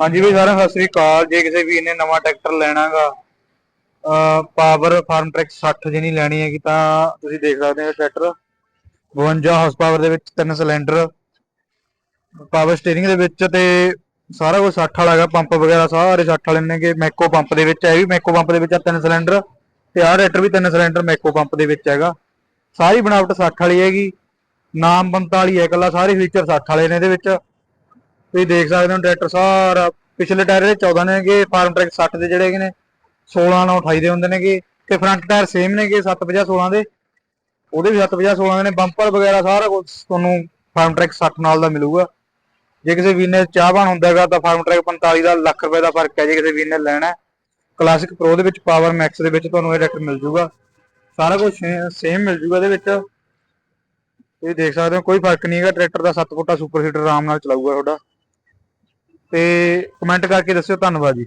ਹਾਂਜੀ ਵੀ ਸਾਰਿਆਂ ਸਤਿ ਸ੍ਰੀ ਅਕਾਲ। ਜੇ ਕਿਸੇ ਵੀਰ ਨੇ ਨਵਾਂ ਟਰੈਕਟਰ ਲੈਣਾਗਾ ਪਾਵਰ ਫਾਰਮ ਟਰੈਕ 60 ਜਿਹਨੀ ਲੈਣੀ ਹੈਗੀ, ਤਾਂ ਤੁਸੀਂ ਦੇਖ ਸਕਦੇ ਹੋ ਟਰੈਕਟਰ। 52 ਹਾਰਸ ਪਾਵਰ ਦੇ ਵਿੱਚ ਤਿੰਨ ਸਿਲੰਡਰ ਪਾਵਰ ਸਟੀਅਰਿੰਗ ਦੇ ਵਿੱਚ ਤੇ ਸਾਰਾ ਕੁਝ 60 ਵਾਲਾ ਹੈਗਾ ਪੰਪ ਵਗੈਰਾ ਸਾਰੇ 60 ਵਾਲੇ ਨੇਗੇ ਮੈਕੋ ਪੰਪ ਦੇ ਵਿੱਚ ਹੈ ਵੀ, ਮੈਕੋ ਪੰਪ ਦੇ ਵਿੱਚ ਆ ਤਿੰਨ ਸਿਲੰਡਰ ਤੇ ਆਹ ਰੈਟਰ ਵੀ ਤਿੰਨ ਸਿਲੰਡਰ ਮੈਕੋ ਪੰਪ ਦੇ ਵਿੱਚ ਹੈਗਾ। ਸਾਰੀ ਬਣਾਵਟ 60 ਵਾਲੀ ਹੈਗੀ, ਨਾਮ 45 ਹੈ ਇਕੱਲਾ, ਸਾਰੇ ਫੀਚਰ 60 ਵਾਲੇ ਨੇ ਇਹਦੇ ਵਿੱਚ। ਤੁਸੀਂ ਦੇਖ ਸਕਦੇ ਹੋ ਟਰੈਕਟਰ ਸਾਰਾ, ਪਿਛਲੇ ਟਾਇਰ ਦੇ 14 ਨੇਗੇ, ਫਾਰਮ ਟਰੈਕ 60 ਦੇ ਜਿਹੜੇ ਨੇ 16 ਨਾਲ 28 ਦੇ ਹੁੰਦੇ ਨੇਗੇ ਤੇ ਫਰੰਟ ਟਾਇਰ ਸੇਮ ਨੇਗੇ 750 16 ਦੇ। ਉਹਦੇ ਵੀ 750 16 ਦੇ ਨੇ ਬੰਪਰ ਵਗੈਰਾ ਸਾਰਾ ਕੁਝ ਤੁਹਾਨੂੰ ਫਾਰਮ ਟਰੈਕ 60 ਨਾਲ ਦਾ ਮਿਲੂਗਾ। ਜੇ ਕਿਸੇ ਵੀਰ ਨੇ ਚਾਹਵਾਨ ਹੁੰਦਾ ਤਾਂ ਫਾਰਮ ਟਰੈਕ 45 ਦਾ, ਲੱਖ ਰੁਪਏ ਦਾ ਫ਼ਰਕ ਹੈ, ਜੇ ਕਿਸੇ ਵੀਰ ਨੇ ਲੈਣਾ ਕਲਾਸਿਕ ਪ੍ਰੋ ਦੇ ਵਿੱਚ ਪਾਵਰ ਮੈਕਸ ਦੇ ਵਿੱਚ ਤੁਹਾਨੂੰ ਇਹ ਟਰੈਕਟਰ ਮਿਲ ਜੂਗਾ। ਸਾਰਾ ਕੁਝ ਸੇਮ ਮਿਲ ਜੂਗਾ ਇਹਦੇ ਵਿੱਚ। ਤੁਸੀਂ ਦੇਖ ਸਕਦੇ ਹੋ, ਕੋਈ ਫ਼ਰਕ ਨਹੀਂ ਹੈਗਾ, ਟਰੈਕਟਰ ਦਾ 7 ਫੁੱਟਾ ਸੁਪਰ ਸੀਟਰ ਆਰਾਮ ਨਾਲ ਚਲਾਊਗਾ ਤੁਹਾਡਾ। ਤੇ ਕਮੈਂਟ ਕਰਕੇ ਦੱਸਿਓ ਧੰਨਵਾਦ ਜੀ।